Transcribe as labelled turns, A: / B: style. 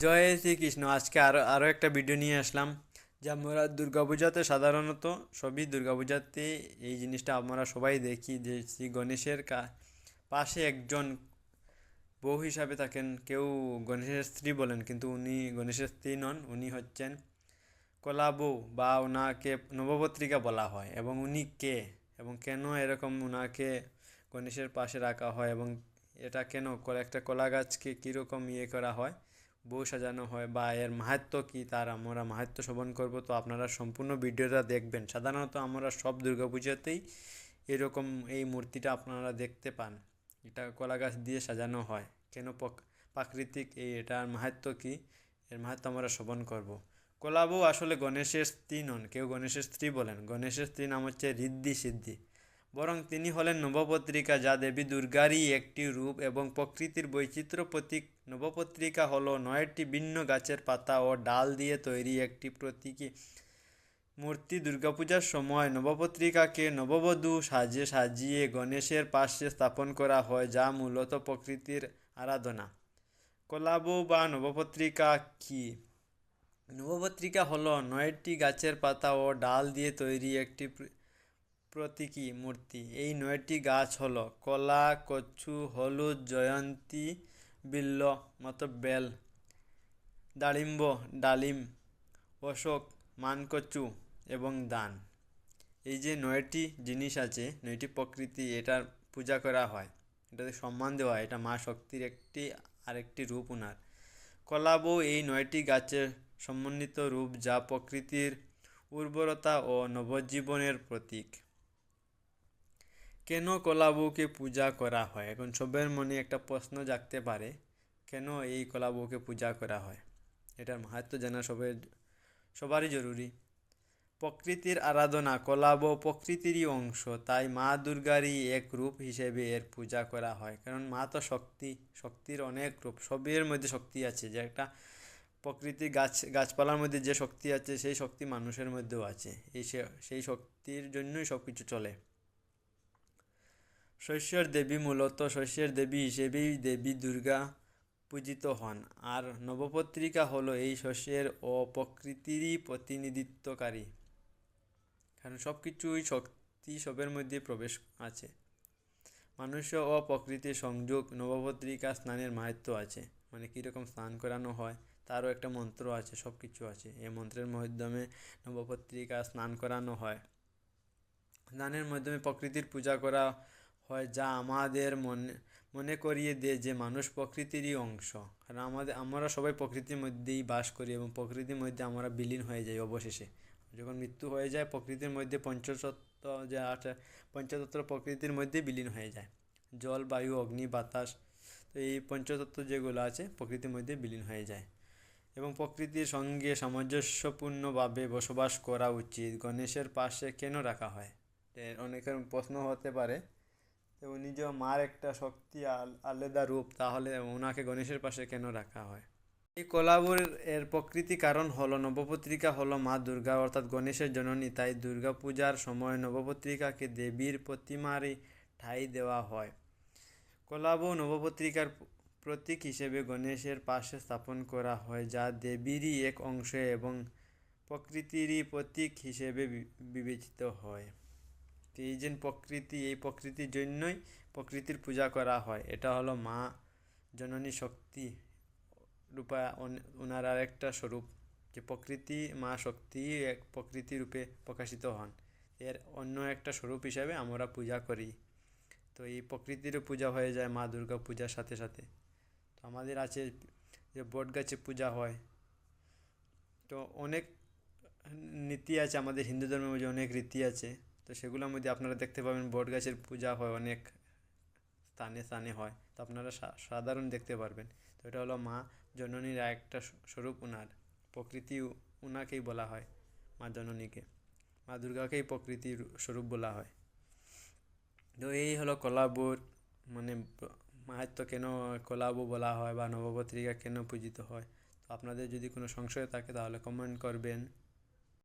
A: জয় শ্রীকৃষ্ণ আজকে আরও আরও একটা ভিডিও নিয়ে আসলাম, যে আমরা দুর্গাপূজাতে সাধারণত সবই দুর্গাপূজাতে এই জিনিসটা আমরা সবাই দেখি, যে শ্রী গণেশের কা- পাশে একজন বউ হিসাবে থাকেন, কেউ গণেশের স্ত্রী বলেন, কিন্তু উনি গণেশের স্ত্রী নন, উনি হচ্ছেন কলা বউ, বা ওনাকে নবপত্রিকা বলা হয়, এবং উনি কে, এবং কেন এরকম ওনাকে গণেশের পাশে রাখা হয়, এবং এটা কেন একটা কলা গাছকে কীরকম ইয়ে করা হয় বউ সাজানো হয় বা এর মাহাত্ম কী, তার আমরা মাহাত্ম্য শ্রবণ করব, তো আপনারা সম্পূর্ণ ভিডিওটা দেখবেন। সাধারণত আমরা সব দুর্গাপূজাতেই এরকম এই মূর্তিটা আপনারা দেখতে পান। এটা কলা গাছ দিয়ে সাজানো হয়। কেন প্রাকৃতিক এই এটার মাহাত্ম্য কী, এর মাহাত্ম্য আমরা শ্রবণ করব। কলাবউ আসলে গণেশের স্ত্রী নন, কেউ গণেশের স্ত্রী বলেন। গণেশের স্ত্রী নাম হচ্ছে ঋদ্ধি সিদ্ধি। বরং তিনি হলেন নবপত্রিকা যা দেবী দুর্গারই একটি রূপ এবং প্রকৃতির বৈচিত্র্য প্রতীক। নবপত্রিকা হলো নয়টি ভিন্ন গাছের পাতা ও ডাল দিয়ে তৈরি একটি প্রতীকী মূর্তি। দুর্গাপূজার সময় নবপত্রিকাকে নববধূ সাজে সাজিয়ে গণেশের পাশে স্থাপন করা হয়, যা মূলত প্রকৃতির আরাধনা। কলাবউ বা নবপত্রিকা কী? নবপত্রিকা হলো নয়টি গাছের পাতা ও ডাল দিয়ে তৈরি একটি প্রতীকী মূর্তি। এই নয়টি গাছ হল কলা, কচু, হলুদ, জয়ন্তী, বিল্ল মতো বেল ডালিম্ব, ডালিম, অশোক, মানকচু এবং দান। এই যে নয়টি জিনিস আছে, নয়টি প্রকৃতি, এটার পূজা করা হয়। এটাতে সম্মান দেওয়া হয়, এটা মা শক্তির একটি, আরেকটি রূপ ওনার কলাবউ এই নয়টি গাছের সমন্বিত রূপ যা প্রকৃতির উর্বরতা ও নবজীবনের প্রতীক। কেন কলাবউকে পূজা করা হয়? এখন সবের মনে একটা প্রশ্ন জাগতে পারে, কেন এই কলাবউকে পূজা করা হয়? এটার মাহাত্ম্য জানা সবের, সবারই জরুরি। প্রকৃতির আরাধনা, কলাবউ প্রকৃতিরই অংশ, তাই মা দুর্গারই এক রূপ হিসেবে এর পূজা করা হয়। কারণ মা তো শক্তি, শক্তির অনেক রূপ, সবের মধ্যে শক্তি আছে, যে একটা প্রকৃতি গাছ, গাছপালার মধ্যে যে শক্তি আছে, সেই শক্তি মানুষের মধ্যেও আছে। এই সেই শক্তির জন্যই সব কিছু চলে। শস্যের দেবী মূলত শস্যের দেবী হিসেবেই দেবী দুর্গা পূজিত হন। আর নবপত্রিকা হলো এই শস্যের ও প্রকৃতিরই প্রতিনিধিত্বকারী। কারণ সব কিছুই শক্তি সবের মধ্যে প্রবেশ আছে। মানুষ ও প্রকৃতির সংযোগ নবপত্রিকা স্নানের মাহাত্ম্য আছে। মানে কীরকম স্নান করানো হয়, তারও একটা মন্ত্র আছে সব কিছু আছে। এই মন্ত্রের মাধ্যমে নবপত্রিকা স্নান করানো হয়। স্নানের মাধ্যমে প্রকৃতির পূজা করা হয় যা আমাদের মনে মনে করিয়ে দেয় যে মানুষ প্রকৃতিরই অংশ। কারণ আমাদের, আমরা সবাই প্রকৃতির মধ্যেই বাস করি এবং প্রকৃতির মধ্যে আমরা বিলীন হয়ে যাই অবশেষে। যখন মৃত্যু হয়ে যায়, প্রকৃতির মধ্যে পঞ্চতত্ত্ব যে আছে পঞ্চতত্ত্ব প্রকৃতির মধ্যে বিলীন হয়ে যায়। জল, বায়ু, অগ্নি, বাতাস, তো এই পঞ্চতত্ত্ব যেগুলো আছে, প্রকৃতির মধ্যে বিলীন হয়ে যায়। এবং প্রকৃতির সঙ্গে সামঞ্জস্যপূর্ণভাবে বসবাস করা উচিত। গণেশের পাশে কেন রাখা হয়? অনেকের প্রশ্ন হতে পারে। উনি যে মার একটা শক্তি আলাদা রূপ, তাহলে ওনাকে গণেশের পাশে কেন রাখা হয়? এই কোলাবুর এর প্রকৃতি কারণ হলো, নবপত্রিকা হলো মা দুর্গা, অর্থাৎ গণেশের জননী। তাই দুর্গা পূজার সময় নবপত্রিকাকে দেবীর প্রতিমারই ঠাঁই দেওয়া হয়। কোলাবু নবপত্রিকার প্রতীক হিসেবে গণেশের পাশে স্থাপন করা হয়, যা দেবীরই এক অংশ এবং প্রকৃতিরই প্রতীক হিসেবে বিবেচিত হয়। তো এই যে প্রকৃতি, এই প্রকৃতির জন্যই প্রকৃতির পূজা করা হয়। এটা হলো মা জননী শক্তি রূপা ওনার আর একটা স্বরূপ যে প্রকৃতি, মা শক্তি এক প্রকৃতি রূপে প্রকাশিত হন। এর অন্য একটা স্বরূপ হিসাবে আমরা পূজা করি। তো এই প্রকৃতিরও পূজা হয়ে যায় মা দুর্গা পূজার সাথে সাথে। তো আমাদের আছে যে বট গাছে পূজা হয়। তো অনেক নীতি আছে আমাদের হিন্দু ধর্মের মধ্যে, অনেক রীতি আছে। তো সেগুলোর মধ্যে আপনারা দেখতে পাবেন বট গাছের পূজা হয়, অনেক স্থানে স্থানে হয়। তো আপনারা সাধারণ দেখতে পারবেন। তো এটা হলো মা জননীর একটা স্বরূপ উনার। প্রকৃতি উনাকেই বলা হয় মা জননীকে। মা দুর্গাকেই প্রকৃতির স্বরূপ বলা হয়। তো এই হলো কলাবুর মানে ব- মাহাত্ম্য কেন কলাবু বলা হয় বা নবপত্রিকা কেন পূজিত হয়? তো আপনাদের যদি কোনো সংশয় থাকে তাহলে কমেন্ট করবেন।